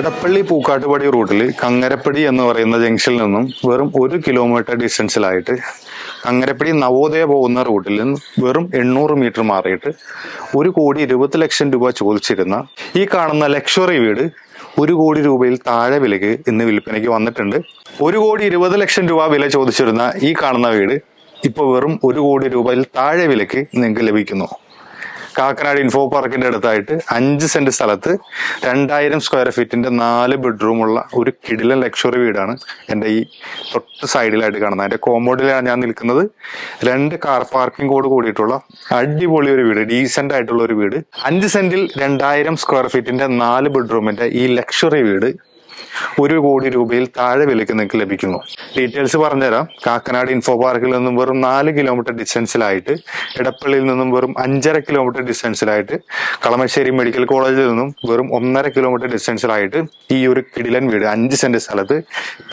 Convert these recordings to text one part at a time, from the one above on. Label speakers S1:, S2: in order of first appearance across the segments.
S1: എടപ്പള്ളി പൂക്കാട്ടുപടി റൂട്ടിൽ കങ്ങരപ്പടി എന്ന് പറയുന്ന ജംഗ്ഷനിൽ നിന്നും വെറും ഒരു കിലോമീറ്റർ ഡിസ്റ്റൻസിലായിട്ട് കങ്ങരപ്പടി നവോദയ പോകുന്ന റൂട്ടിൽ നിന്ന് വെറും എണ്ണൂറ് മീറ്റർ മാറിയിട്ട് ഒരു കോടി ഇരുപത് ലക്ഷം രൂപ ചോദിച്ചിരുന്ന ഈ കാണുന്ന ലക്ഷറി വീട് ഒരു കോടി രൂപയിൽ താഴെ വിലക്ക് ഇന്ന് വിൽപ്പനയ്ക്ക് വന്നിട്ടുണ്ട്. ഒരു കോടി ഇരുപത് ലക്ഷം രൂപ വില ചോദിച്ചിരുന്ന ഈ കാണുന്ന വീട് ഇപ്പോൾ വെറും ഒരു കോടി രൂപയിൽ താഴെ വിലക്ക് നിങ്ങൾക്ക് ലഭിക്കുന്നു. കാക്കനാട് ഇൻഫോ പാർക്കിന്റെ അടുത്തായിട്ട് അഞ്ച് സെന്റ് സ്ഥലത്ത് രണ്ടായിരം സ്ക്വയർ ഫീറ്റിന്റെ നാല് ബെഡ്റൂമുള്ള ഒരു കിടിലൻ ലക്ഷറി വീടാണ് എന്റെ ഈ തൊട്ട് സൈഡിലായിട്ട് കാണുന്നത്. എന്റെ കോമ്പൗണ്ടിലാണ് ഞാൻ നിൽക്കുന്നത്. രണ്ട് കാർ പാർക്കിംഗ് പാർക്കിംഗോട് കൂടിയിട്ടുള്ള അടിപൊളി ഒരു വീട് ഡീസെന്റ് ആയിട്ടുള്ള ഒരു വീട്. അഞ്ച് സെന്റിൽ രണ്ടായിരം സ്ക്വയർ ഫീറ്റിന്റെ നാല് ബെഡ്റൂമിന്റെ ഈ ലക്ഷറി വീട് ഒരു കോടി രൂപയിൽ താഴെ വിലയ്ക്ക് നിങ്ങൾക്ക് ലഭിക്കുന്നു. ഡീറ്റെയിൽസ് പറഞ്ഞുതരാം. കാക്കനാട് ഇൻഫോ പാർക്കിൽ നിന്നും വെറും നാല് കിലോമീറ്റർ ഡിസ്റ്റൻസിലായിട്ട് ഇടപ്പള്ളിയിൽ നിന്നും വെറും അഞ്ചര കിലോമീറ്റർ ഡിസ്റ്റൻസിലായിട്ട് കളമശ്ശേരി മെഡിക്കൽ കോളേജിൽ നിന്നും വെറും ഒന്നര കിലോമീറ്റർ ഡിസ്റ്റൻസിലായിട്ട് ഈ ഒരു കിടിലൻ വീട് അഞ്ച് സെന്റ് സ്ഥലത്ത്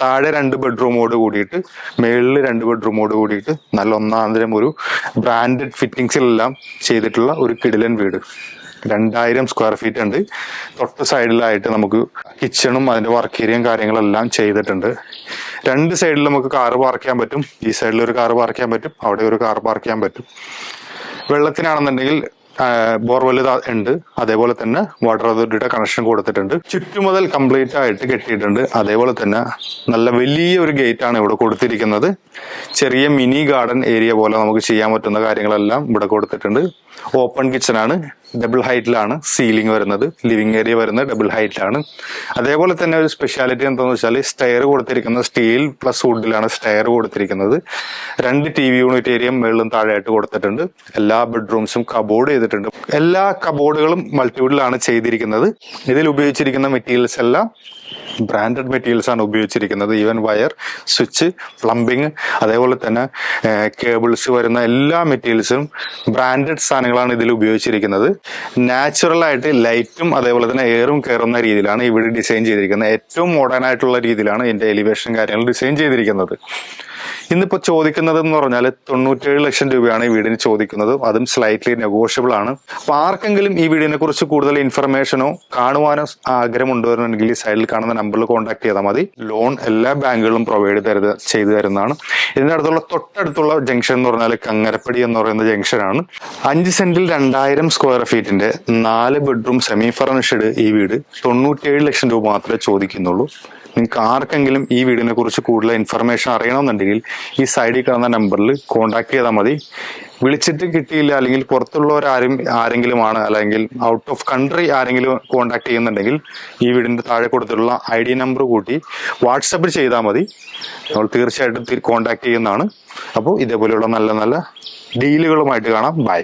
S1: താഴെ രണ്ട് ബെഡ്റൂമോട് കൂടിയിട്ട് മേളിൽ രണ്ട് ബെഡ്റൂമോട് കൂടിയിട്ട് നല്ല ഒന്നാന്തരം ഒരു ബ്രാൻഡഡ് ഫിറ്റിംഗ്സിലെല്ലാം ചെയ്തിട്ടുള്ള ഒരു കിടിലൻ വീട്. രണ്ടായിരം സ്ക്വയർ ഫീറ്റ് ഉണ്ട്. തൊട്ട് സൈഡിലായിട്ട് നമുക്ക് കിച്ചണും അതിന്റെ വർക്ക് ഏരിയയും കാര്യങ്ങളെല്ലാം ചെയ്തിട്ടുണ്ട്. രണ്ട് സൈഡിൽ നമുക്ക് കാറ് പാർക്ക് ചെയ്യാൻ പറ്റും. ഈ സൈഡിൽ ഒരു കാറ് പാർക്ക് ചെയ്യാൻ പറ്റും. അവിടെ ഒരു കാർ പാർക്ക് ചെയ്യാൻ പറ്റും. വെള്ളത്തിനാണെന്നുണ്ടെങ്കിൽ ബോർവെൽ ഉണ്ട്. അതേപോലെ തന്നെ വാട്ടർ അതോറിറ്റിയുടെ കണക്ഷൻ കൊടുത്തിട്ടുണ്ട്. ചുറ്റുമുതൽ കംപ്ലീറ്റ് ആയിട്ട് കെട്ടിയിട്ടുണ്ട്. അതേപോലെ തന്നെ നല്ല വലിയ ഒരു ഗേറ്റ് ആണ് ഇവിടെ കൊടുത്തിരിക്കുന്നത്. ചെറിയ മിനി ഗാർഡൻ ഏരിയ പോലെ നമുക്ക് ചെയ്യാൻ പറ്റുന്ന കാര്യങ്ങളെല്ലാം ഇവിടെ കൊടുത്തിട്ടുണ്ട്. ഓപ്പൺ കിച്ചൺ ആണ്. ഡബിൾ ഹൈറ്റിലാണ് സീലിംഗ് വരുന്നത് ലിവിംഗ് ഏരിയ വരുന്നത് ഡബിൾ ഹൈറ്റിലാണ് അതേപോലെ തന്നെ ഒരു സ്പെഷ്യാലിറ്റി എന്താണെന്ന് വെച്ചാൽ സ്റ്റെയർ കൊടുത്തിരിക്കുന്നത് സ്റ്റീൽ പ്ലസ് വുഡിലാണ് സ്റ്റെയർ കൊടുത്തിരിക്കുന്നത്. രണ്ട് ടി വി യൂണിറ്റ് ഏരിയയും മുകളിലും താഴെയായിട്ട് കൊടുത്തിട്ടുണ്ട്. എല്ലാ ബെഡ്റൂംസും കബോർഡ് ചെയ്തിട്ടുണ്ട്. എല്ലാ കബോർഡുകളും മൾട്ടിവുഡിലാണ് ചെയ്തിരിക്കുന്നത്. ഇതിൽ ഉപയോഗിച്ചിരിക്കുന്ന മെറ്റീരിയൽസ് എല്ലാം ബ്രാൻഡഡ് മെറ്റീരിയൽസ് ആണ് ഉപയോഗിച്ചിരിക്കുന്നത്. ഈവൻ വയർ സ്വിച്ച് പ്ലംബിങ് അതേപോലെ തന്നെ കേബിൾസ് വരുന്ന എല്ലാ മെറ്റീരിയൽസും ബ്രാൻഡഡ് സാധനങ്ങളാണ് ഇതിൽ ഉപയോഗിച്ചിരിക്കുന്നത്. നാച്ചുറൽ ആയിട്ട് ലൈറ്റും അതേപോലെ തന്നെ എയറും കയറുന്ന രീതിയിലാണ് ഇവിടെ ഡിസൈൻ ചെയ്തിരിക്കുന്നത്. ഏറ്റവും മോഡേൺ ആയിട്ടുള്ള രീതിയിലാണ് ഇതിന്റെ എലിവേഷൻ കാര്യങ്ങൾ ഡിസൈൻ ചെയ്തിരിക്കുന്നത്. ഇന്നിപ്പോ ചോദിക്കുന്നത് എന്ന് പറഞ്ഞാൽ തൊണ്ണൂറ്റേഴ് ലക്ഷം രൂപയാണ് ഈ വീടിന് ചോദിക്കുന്നത്. അതും സ്ലൈറ്റ്ലി നെഗോഷ്യബിൾ ആണ്. അപ്പൊ ആർക്കെങ്കിലും ഈ വീടിനെ കുറിച്ച് കൂടുതൽ ഇൻഫർമേഷനോ കാണുവാനോ ആഗ്രഹമുണ്ടോ എന്നുണ്ടെങ്കിൽ ഈ സൈഡിൽ കാണുന്ന നമ്പറിൽ കോൺടാക്ട് ചെയ്താൽ മതി. ലോൺ എല്ലാ ബാങ്കുകളും പ്രൊവൈഡ് തരുന്ന ചെയ്തു തരുന്നതാണ്. ഇതിന്റെ അടുത്തുള്ള തൊട്ടടുത്തുള്ള ജംഗ്ഷൻ എന്ന് പറഞ്ഞാൽ കങ്ങരപ്പടി എന്ന് പറയുന്ന ജംഗ്ഷനാണ് അഞ്ച് സെന്റിൽ രണ്ടായിരം സ്ക്വയർ ഫീറ്റിന്റെ നാല് ബെഡ്റൂം സെമി ഫർണിഷ്ഡ് ഈ വീട് തൊണ്ണൂറ്റേഴ് ലക്ഷം രൂപ മാത്രമേ ചോദിക്കുന്നുള്ളൂ. നിങ്ങൾക്ക് ആർക്കെങ്കിലും ഈ വീടിനെ കുറിച്ച് കൂടുതൽ ഇൻഫർമേഷൻ അറിയണമെന്നുണ്ടെങ്കിൽ ഈ സൈഡിൽ കാണുന്ന നമ്പറിൽ കോൺടാക്ട് ചെയ്താൽ മതി. വിളിച്ചിട്ട് കിട്ടിയില്ല അല്ലെങ്കിൽ പുറത്തുള്ളവർ ആരും ആരെങ്കിലും ആണ് അല്ലെങ്കിൽ ഔട്ട് ഓഫ് കൺട്രി ആരെങ്കിലും കോൺടാക്ട് ചെയ്യുന്നുണ്ടെങ്കിൽ ഈ വീടിന്റെ താഴെ കൊടുത്തിട്ടുള്ള ഐ ഡി നമ്പർ കൂട്ടി വാട്സപ്പ് ചെയ്താൽ മതി. നമ്മൾ തീർച്ചയായിട്ടും കോൺടാക്ട് ചെയ്യുന്നതാണ്. അപ്പോൾ ഇതേപോലെയുള്ള നല്ല നല്ല ഡീലുകളുമായിട്ട് കാണാം. ബൈ